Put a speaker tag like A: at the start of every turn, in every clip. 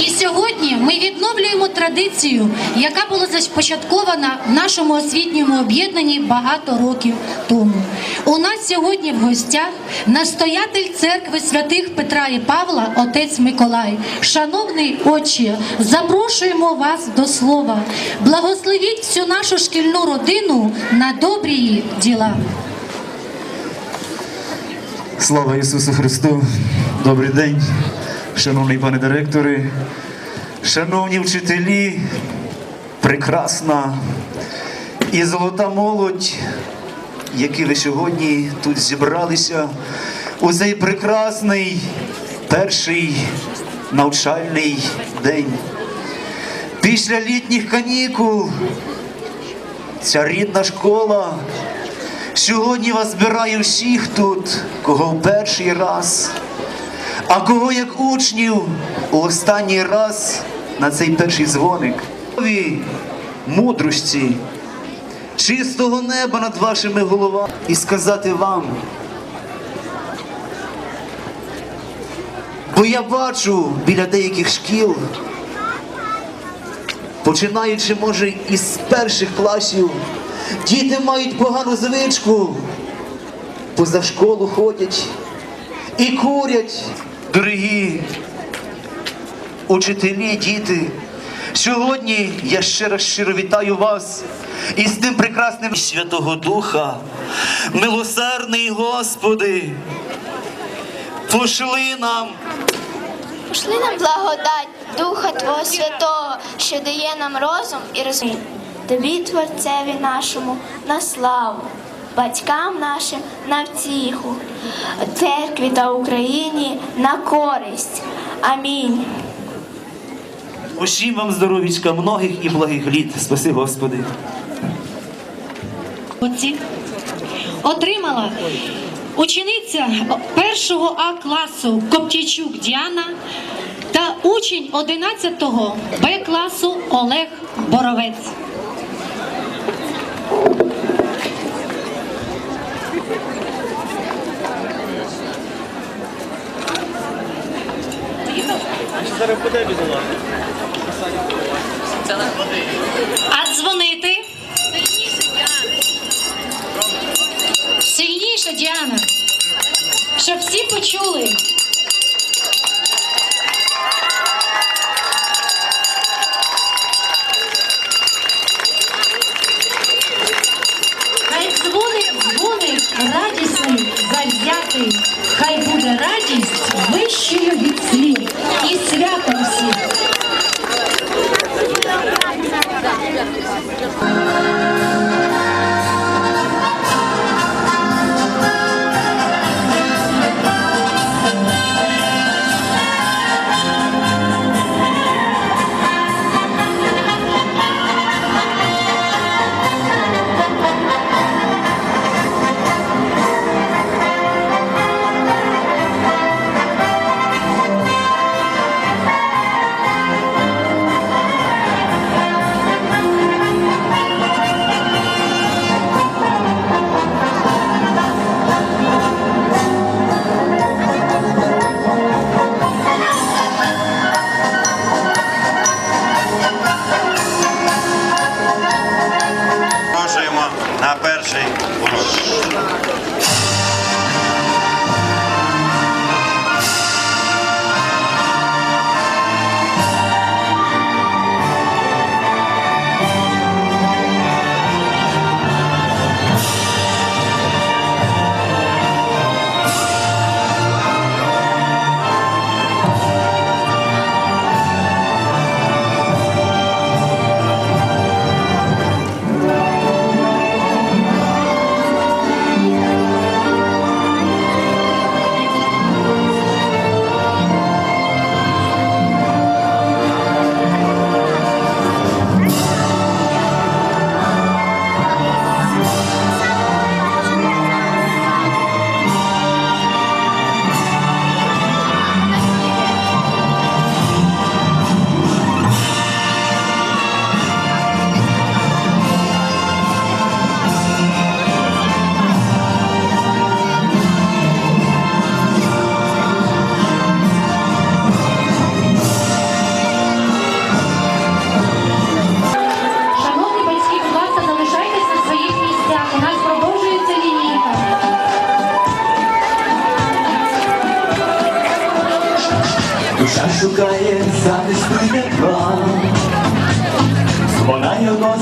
A: І сьогодні ми відновлюємо традицію, яка була започаткована в нашому освітньому об'єднанні багато років тому. У нас сьогодні в гостях настоятель церкви святих Петра і Павла, отець Миколай. Шановний отче, запрошуємо вас до слова. Благословіть всю нашу шкільну родину на добрі діла.
B: Слава Ісусу Христу! Добрий день, шановний пане директори, шановні вчителі, прекрасна і золота молодь, які ви сьогодні тут зібралися у цей прекрасний перший навчальний день. Після літніх канікул ця рідна школа Сьогодні вас збираю всіх тут, кого в перший раз, а кого як учнів у останній раз на цей перший дзвоник. Мудрості, чистого неба над вашими головами і сказати вам. Бо я бачу біля деяких шкіл, починаючи, може, із перших класів, діти мають погану звичку, поза школу ходять і курять. Дорогі учителі, діти, сьогодні я раз щиро вітаю вас із тим прекрасним Святого Духа, милосердний Господи, пошли нам.
C: Пошли нам благодать Духа Твого Святого, що дає нам розум і розуміння. Тобі, Творцеві нашому, на славу, батькам нашим на втіху, церкві та Україні на користь. Амінь.
B: Усім вам здоровічка, многих і благих літ. Спаси Господи.
A: Отримала учениця першого А класу Коптійчук Діана та учень 11 Б класу Олег Боровець. А дзвонити? Сильніше, Діана. Щоб всі почули.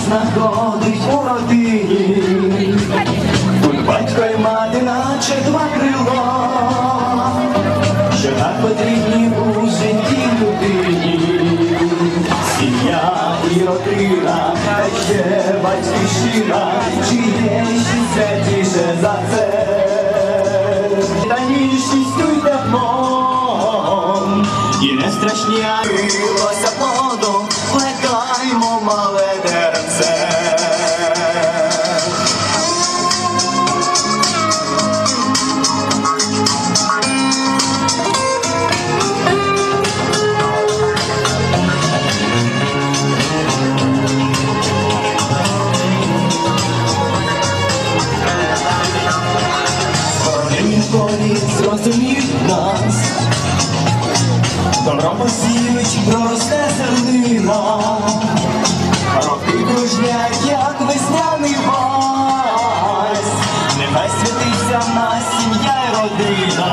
D: Знаходить у родині. Тут батько й мати, наче два крила, що так потрібні у житті людині. Сім'я і родина, та ще батьківщина, чи є ще святіше за це. Та ніжністю й теплом, і не страшні, а крилося плодом, Школі зрозуміють нас, добро посіють, проросте зернина, роки кружлять, як весняний вальс, нехай святиться в нас сім'я й родина,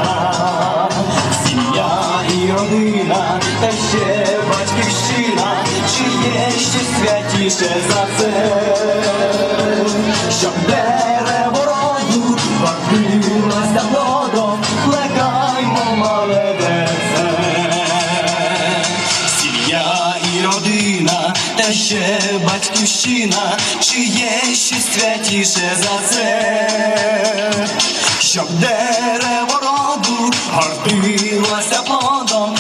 D: сім'я і родина, та ще батьківщина, чи є ще святіше за це, щоб дерево роду вакилося плодом, плекаймо батьківщина, чи є ще святіше за це, щоб дерево роду гордилося плодом,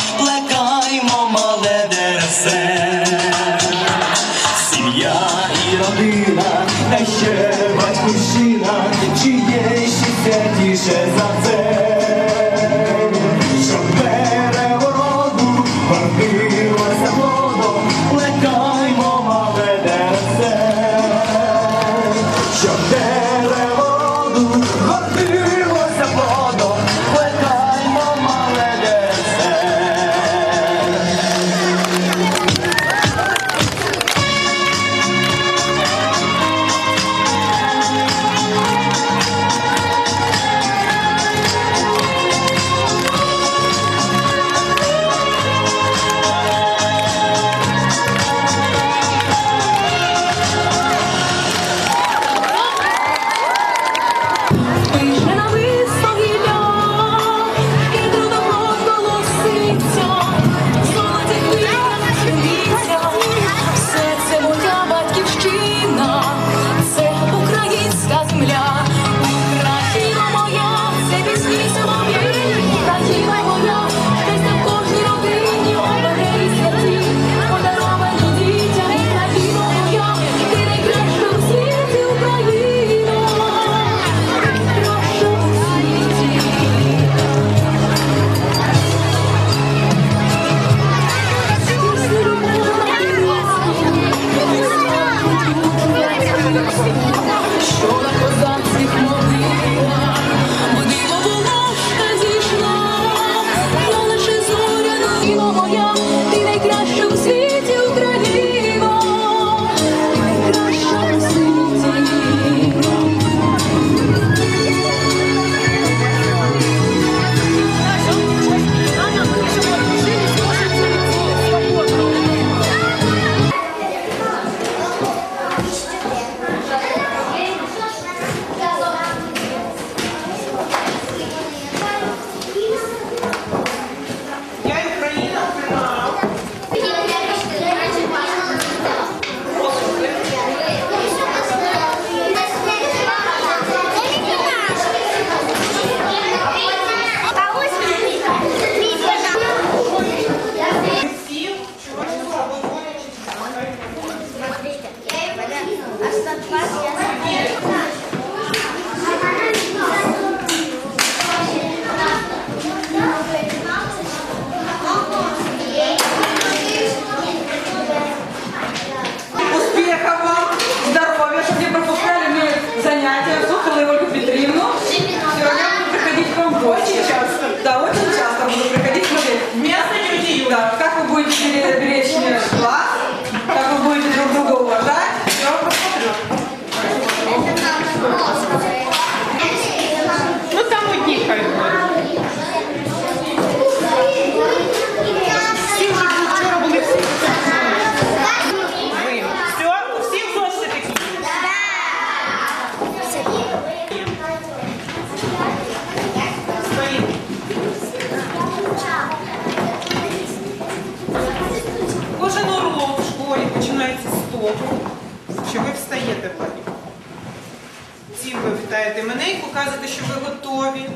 E: показуєте, що ви готові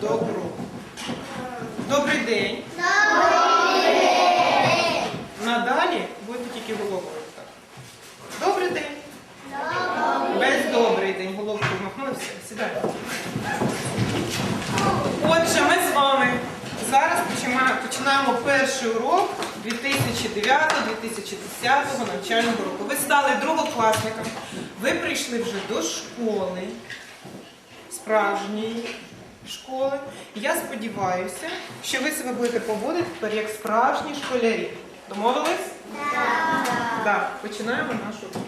E: до уроку. Добрий день. Добрий день. Надалі будете тільки головою. так. Добрий день. Без добрий день. Головку вмахнули, все, сідайте. Отже, ми з вами зараз починаємо перший урок 2009-2010 навчального року. Ви стали другокласниками, ви прийшли вже до школи, справжньої школи. Я сподіваюся, що ви себе будете поводити тепер як справжні школярі. Домовились? Так. Так, починаємо нашу.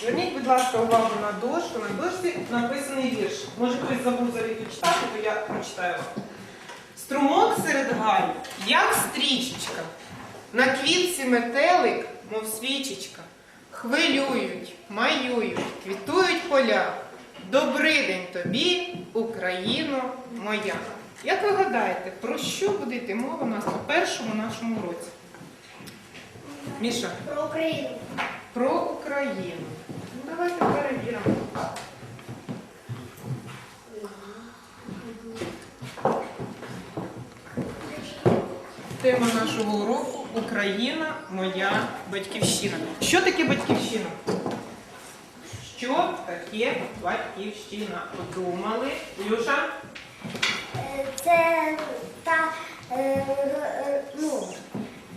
E: Зверніть, будь ласка, увагу на дошку. На дошці написаний вірш. Може, хтось забув завіту читати, то я прочитаю вам. Струмок серед галю, як стрічечка, на квітці метелик, мов свічечка, хвилюють, маюють, квітують поля. Добрий день тобі, Україно моя. Як ви гадаєте, про що буде йти мова у нас на першому нашому уроці? Міша?
C: Про Україну.
E: Про Україну. Ну, давайте перевіримо. Тема нашого уроку Україна моя батьківщина. Що таке батьківщина? Що таке батьківщина? Подумали. Люша?
F: Це та е, е, ну,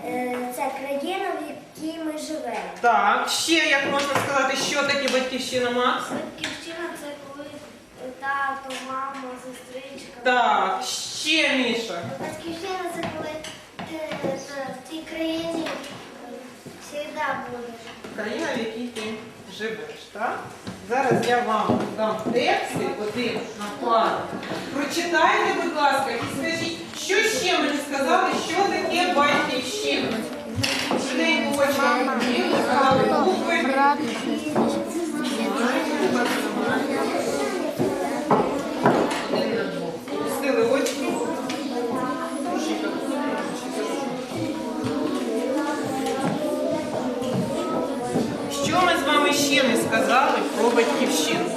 F: е, це країна, в якій ми живемо.
E: Так, ще як можна сказати, що таке батьківщина, Макс?
F: Батьківщина це коли тато, мама, сестричка.
E: Так, ще Міша.
F: Батьківщина це коли ти е, в цій країні завжди будеш.
E: Країна, в якій ти живеш, так? Зараз я вам дам тексти один на план. Прочитайте, будь ласка, і скажіть, що ще мені сказали, що таке батьківщина? Швиденько очі букви. Батьківщину?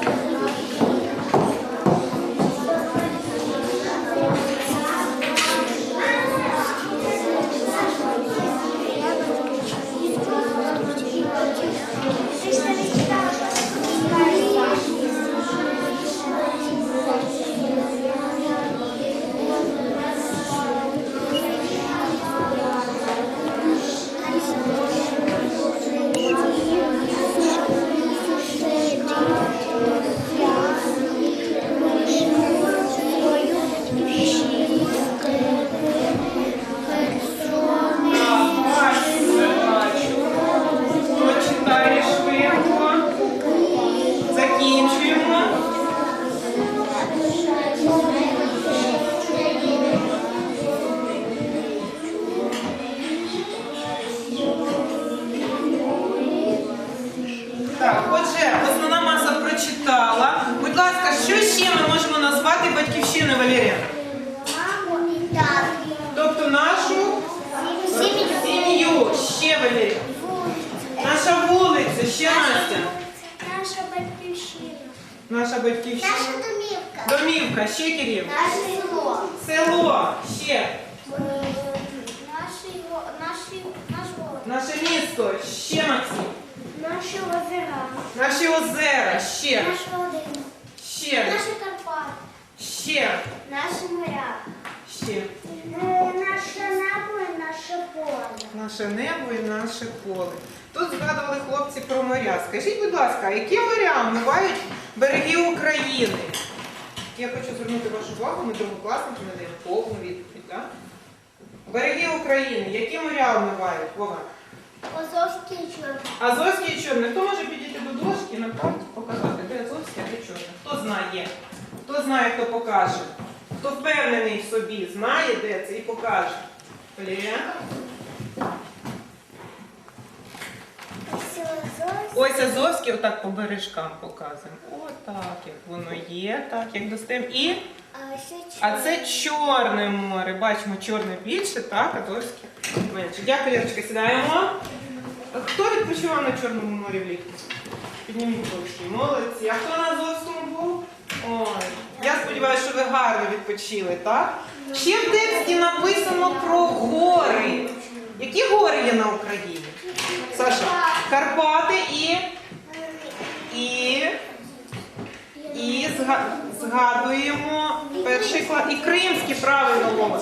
E: Місто, ще Максим.
F: Наші озера.
E: Наші озера, ще.
F: Наш Володимир.
E: Ще.
F: Наші Карпати.
E: Ще.
F: Наші моря.
E: Ще.
F: Е, Наше небо і наше поле.
E: Наше небо і наше поле. Тут згадували хлопці про моря. Скажіть, будь ласка, які моря вмивають береги України? Я хочу звернути вашу увагу, ми другокласники ми даємо повну відповідь. Так? Береги України, які моря вмивають? Вова?
F: Азовський чорний.
E: Азовське і чорне. Хто може підійти до дошки на карті показати, де Азовське, а де чорне? Хто знає? Хто знає, хто покаже? Хто впевнений в собі, знає, де це і покаже. Валерія?
F: Ось Азовський.
E: Отак по бережкам показуємо. Отак, як воно є, так, як достаємо. І,
F: А і
E: це Чорне море. Бачимо, чорне більше, так, Азовське менше. Дякую, Лірочка, сідаємо. Хто відпочивав на Чорному морі влітку? Підніміть ручки. Молодці. А хто на Азовському був? Ой, я сподіваюся, що ви гарно відпочили, так? Ще в тексті написано про гори. Які гори є на Україні? Саша, Карпати і. І. І зга- згадуємо перший клад. І кримські правильно мова.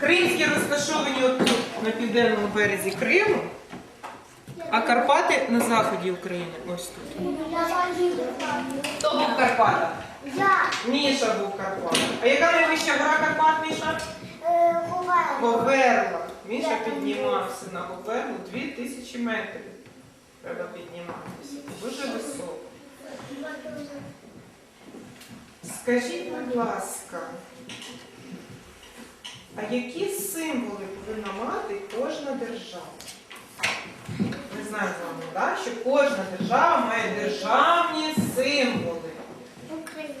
E: Кримські розташовані отут на південному березі Криму, а Карпати на заході України. Ось тут. Хто був в Карпатах?
F: Я
E: Міша був в Карпатах. А яка найвища гора Карпат, Міша?
F: е.
E: Говерла. Міша піднімався на Говерлу 2000 метрів. Треба підніматися. Дуже високо. Скажіть, будь ласка, а які символи повинна мати кожна держава? Ми знаємо з вами, да? що кожна держава має державні символи.
F: Україна.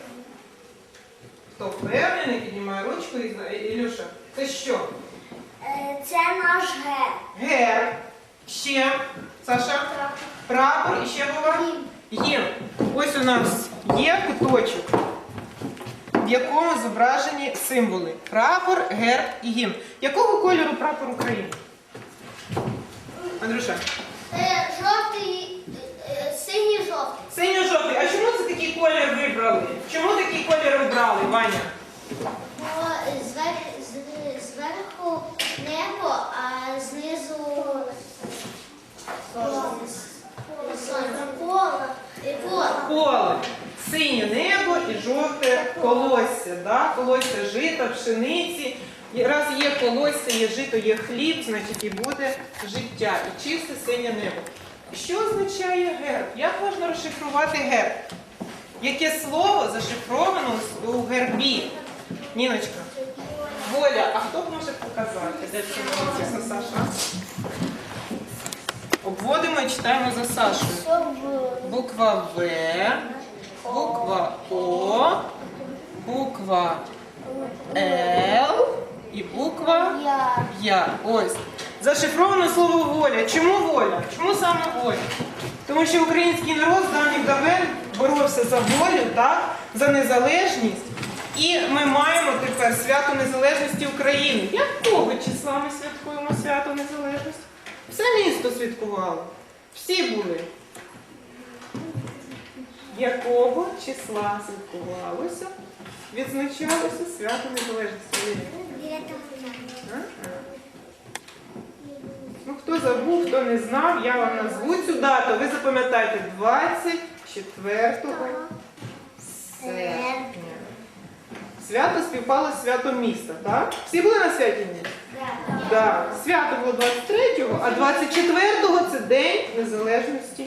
E: Хто впевнений, піднімає ручку і знає. Ілюша, це що?
F: Це наш герб.
E: Герб. Ще. Саша? Прапор і ще була? Гімн. Ось у нас є куточок, в якому зображені символи. Прапор, герб і гімн. Якого кольору прапор України? Андрюша.
F: Е, Жовтий, е, синій жовтий.
E: Синьо-жовтий. А чому це такий колір вибрали? Чому такий колір обрали, Ваня?
F: Бо звер- з- зверху небо, а знизу сонце. Поле. Поле.
E: Синє небо і жовте колосся. Да? Колосся жита, пшениці. І Раз є колосся, є жито, є хліб, значить і буде життя. І чисте синє небо. Що означає герб? Як можна розшифрувати герб? Яке слово зашифровано у гербі? Ніночка. Воля, а хто б може показати? Де це Саша? Обводимо і читаємо за Сашою. Буква В, буква О, буква Л і буква
F: Я.
E: Ось. Зашифровано слово воля. Чому воля? Чому саме воля? Тому що український народ з давніх давен боровся за волю, так? за незалежність. І ми маємо тепер свято Незалежності України. Якого числа ми святкуємо свято Незалежності? Все місто святкувало. Всі були. Якого числа святкувалося, відзначалося свято Незалежності? Ну, хто забув, хто не знав, я вам назву цю дату. Ви запам'ятайте 24 серпня. Свято співпало з святом міста, так? Всі були на святі ні? Так. Свято було 23-го, а 24-го це День Незалежності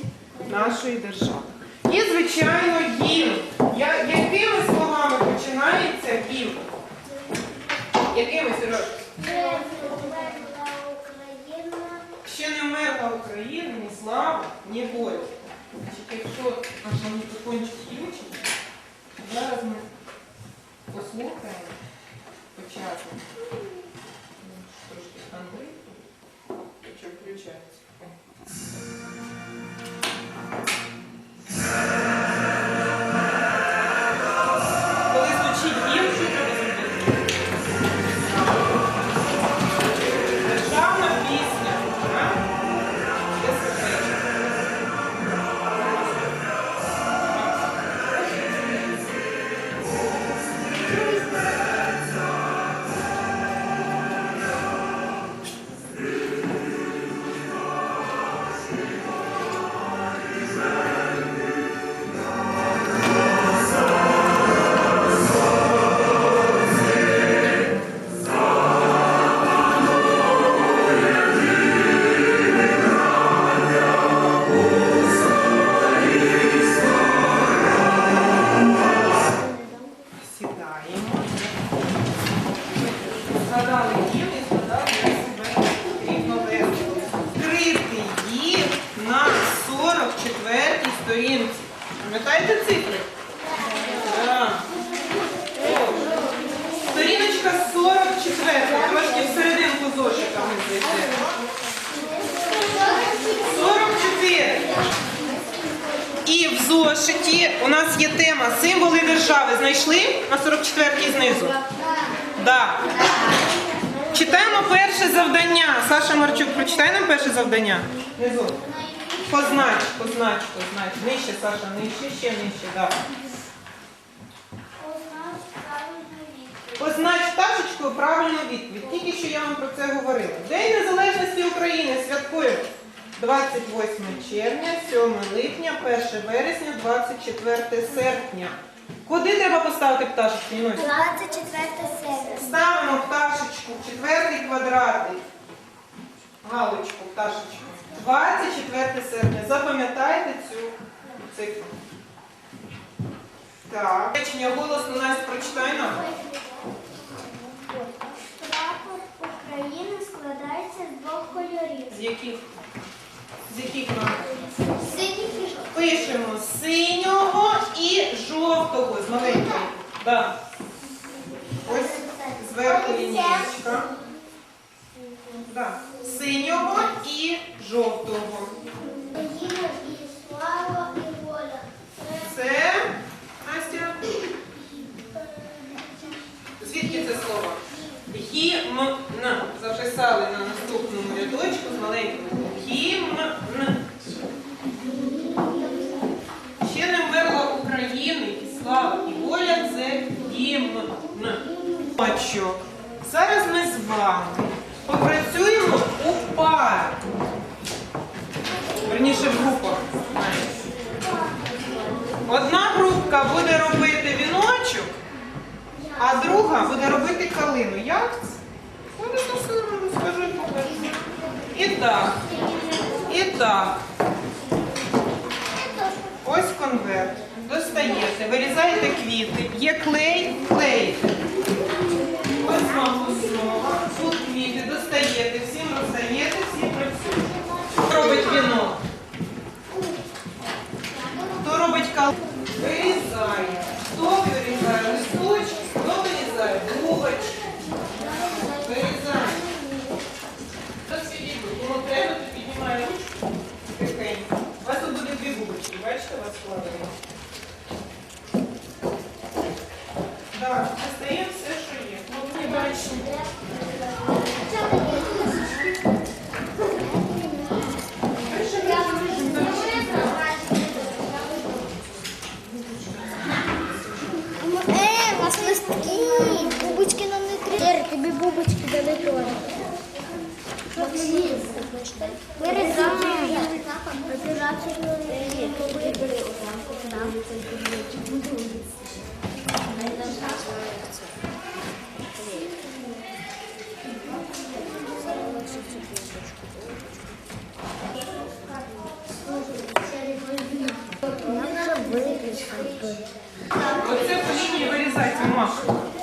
E: нашої держави. І, звичайно, гімн. Я, якими словами починається гімн? Якими, Сереж? Ще не вмерла Україна, ні слава, ні. Значить, якщо наш мікрофончик включений, зараз ми послухаємо початок. Трошки Андрій, що включається. Зошиті у нас є тема символи держави. Знайшли на 44-й знизу? Да. Читаємо перше завдання. Саша Марчук, прочитай нам перше завдання. Внизу. Познач, познач, познач. Нижче, Саша, нижче, ще нижче, да. Познач пташечкою правильну відповідь. Тільки що я вам про це говорила. День Незалежності України святкуємо 28 червня, 7 липня, 1 вересня, 24 серпня. Куди треба поставити пташечку? Нінусь?
F: 24 серпня.
E: Ставимо пташечку в четвертий квадратик. Галочку, пташечку. 24 серпня. Запам'ятайте цю цифру. Так. Речення голосно Настя, прочитай нам.
F: Прапор України складається з двох кольорів.
E: З яких? З яких нам? Пишемо синього і жовтого з маленької. Да. Ось зверху лінієчка. Да. Синього і жовтого. Це Настя. Звідки це слово? Гімн. Записали на наступному рядочку з маленького. Гімн. Ще не вмерла України і слава і воля це гімн. Очок. Зараз ми з вами попрацюємо у парі. Верніше в групах. Одна групка буде робити віночок, а друга буде робити калину. Як це? Буде красиво, розкажи покажи. І так. І так. Ось конверт. Достаєте, вирізаєте квіти. Є клей, клеїте. Ось вам основа. Тут квіти достаєте, всім роздаєте, всі працюють. Хто робить вінок? Хто робить кал? Вирізає. Хто вирізає листочки, хто вирізає бубочки. Вирізає. Хто сидить, кому треба, то піднімає ручку. Тихенько. У вас тут буде дві бубочки, бачите, у вас складено. Так, достаємо все, що є. Ну, не бачимо.
F: Е, у вас листки. Бубочки нам не треба. тобі бубочки дали теж. Вирізаємо.
E: Оце по лінії вирізається Маша.